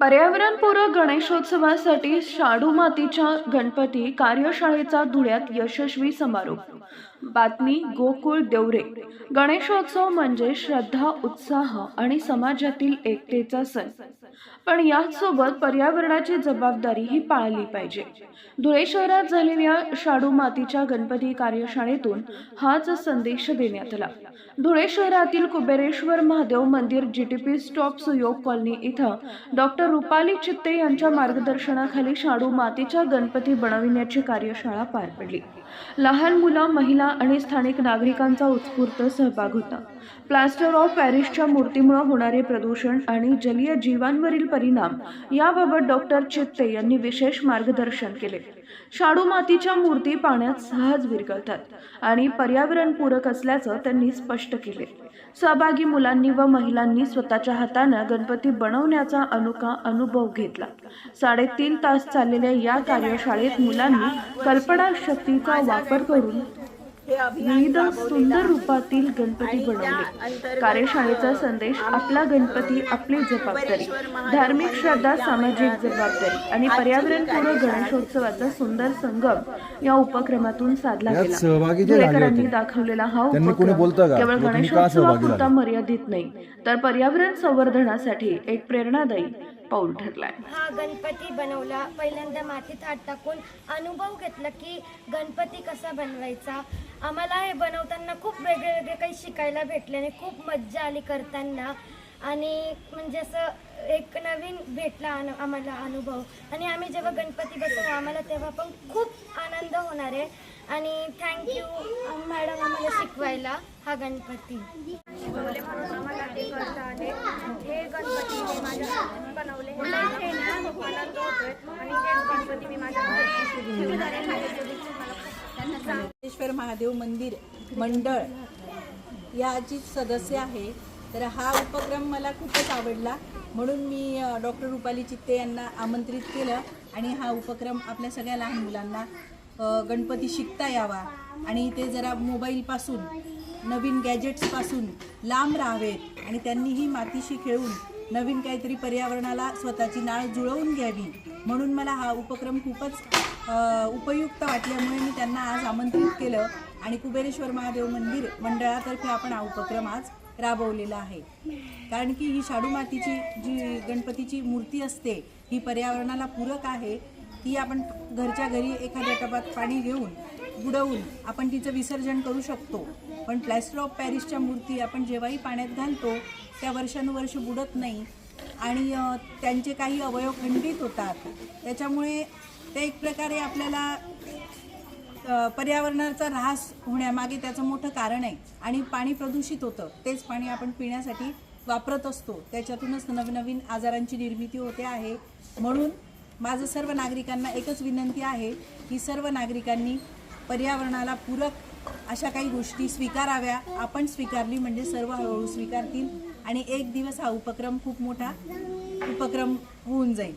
पर्यावरणपूरक गणेशोत्सवासाठी शाडू मातीच्या गणपती कार्यशाळेचा धुळ्यात यशस्वी समारोप. बातमी गोकुळ देवरे. गणेशोत्सव म्हणजे श्रद्धा उत्साह आणि समाजातील एकतेचा सण. पण याचसोबत पर्यावरणाची जबाबदारी ही पाळली पाहिजे. धुळे शहरात झालेल्या शाडू मातीच्या गणपती कार्यशाळेतून हाच संदेश देण्यात आला. धुळे शहरातील कुबेरेश्वर महादेव मंदिर जीटीपी स्टॉप सुयोग कॉलनी इथं डॉक्टर रुपाली चित्ते यांच्या मार्गदर्शनाखाली शाडू मातीच्या गणपती बनविण्याची कार्यशाळा पार पडली. लहान मुलं महिला आणि स्थानिक नागरिकांचा उत्स्फूर्त सहभाग होता. प्लास्टर ऑफ पॅरिसच्या मूर्तीमुळे होणारे प्रदूषण आणि जलीय जीवांवरील परिणाम. याबाबत डॉक्टर चित्ते यांनी विशेष मार्गदर्शन केले. शाडू मातीच्या मूर्ती पाण्यात सहज विरघळतात आणि पर्यावरणपूरक असल्याचं त्यांनी स्पष्ट केले. सहभागी मुलांनी व महिलांनी स्वतःच्या हातानं गणपती बनवण्याचा अनोखा अनुभव घेतला. साडेतीन तास चाललेल्या या कार्यशाळेत मुलांनी कल्पनाशक्तीचा वापर करून विविध सुंदर रूपातील गणपती बनवले कार्यशाळेचा संदेश आपला गणपती आपली जबाबदारी धार्मिक श्रद्धा सामाजिक जबाबदारी आणि पर्यावरणपूरक गणेशोत्सवाचा सुंदर संगम या उपक्रमातून साधला गेला दाखवलेला हा उपक्रम? केवळ गणेशोत्सवापुरता? मर्यादित नाही तर पर्यावरण संवर्धनासाठी एक प्रेरणादायी पाऊल ठरलाय. हा गणपती बनवला. पहिल्यांदा मातीत हात टाकून अनुभव घेतला की गणपती कसा बनवायचा. आम्हाला हे बनवताना खूप वेगळे वेगळे काही शिकायला भेटले आणि खूप मज्जा आली करताना. आणि म्हणजे असं एक नवीन भेटला अनु आम्हाला अनुभव. आणि आम्ही जेव्हा गणपती बसवू आम्हाला तेव्हा पण खूप आनंद होणार आहे. आणि थँक्यू मॅडम आम्हाला शिकवायला हा गणपती. हे गणपती मी माझ्या हातून बनवले मला इथे ना खूप आनंद होतोय आणि हे गणपती मी माझ्या घरी शेजारी खाली ठेवले. मला खूप सिद्धेश्वर महादेव मंदिर मंडळ याची सदस्य आहे तर हा उपक्रम मला खूपच आवडला. म्हणून मी डॉक्टर रुपाली चित्ते यांना आमंत्रित केलं आणि हा उपक्रम आपल्या सगळ्या लहान मुलांना गणपती शिकता यावा. आणि ते जरा मोबाईलपासून नवीन गॅजेट्सपासून लांब राहावेत आणि त्यांनीही मातीशी खेळून नवीन काहीतरी पर्यावरणाला स्वतःची नाळ जुळवून घ्यावी. म्हणून मला हा उपक्रम खूपच उपयुक्त वाटल्यामुळे मी त्यांना आज आमंत्रित केलं आणि कुबेरेश्वर महादेव मंदिर मंडळातर्फे आपण हा उपक्रम आज राबवलेला आहे. कारण की ही शाडू मातीची जी गणपतीची मूर्ती असते ही पर्यावरणाला पूरक आहे. ती आपण घरच्या घरी एखाद्या टबात पाणी घेऊन बुडवून आपण तिचं विसर्जन करू शकतो. पण प्लॅस्टर ऑफ पॅरिसच्या मूर्ती आपण जेव्हाही पाण्यात घालतो त्या वर्षानुवर्ष बुडत नाही. आणि त्यांचे काही अवयव खंडित होतात. त्याच्यामुळे ते एक प्रकारे आपल्याला पर्यावरणाचा ऱ्हास होण्यामागे त्याचं मोठं कारण आहे. आणि पाणी प्रदूषित होतं. तेच पाणी आपण पिण्यासाठी वापरत असतो. त्याच्यातूनच नवनवीन आजारांची निर्मिती होते आहे. म्हणून माझं सर्व नागरिकांना एकच विनंती आहे की सर्व नागरिकांनी पर्यावरणाला पूरक अशा काही गोष्टी स्वीकाराव्या आपण स्वीकारली म्हणजे सर्व हळूहळू स्वीकारतील आणि एक दिवस हा उपक्रम खूप मोठा उपक्रम होऊन जाईल.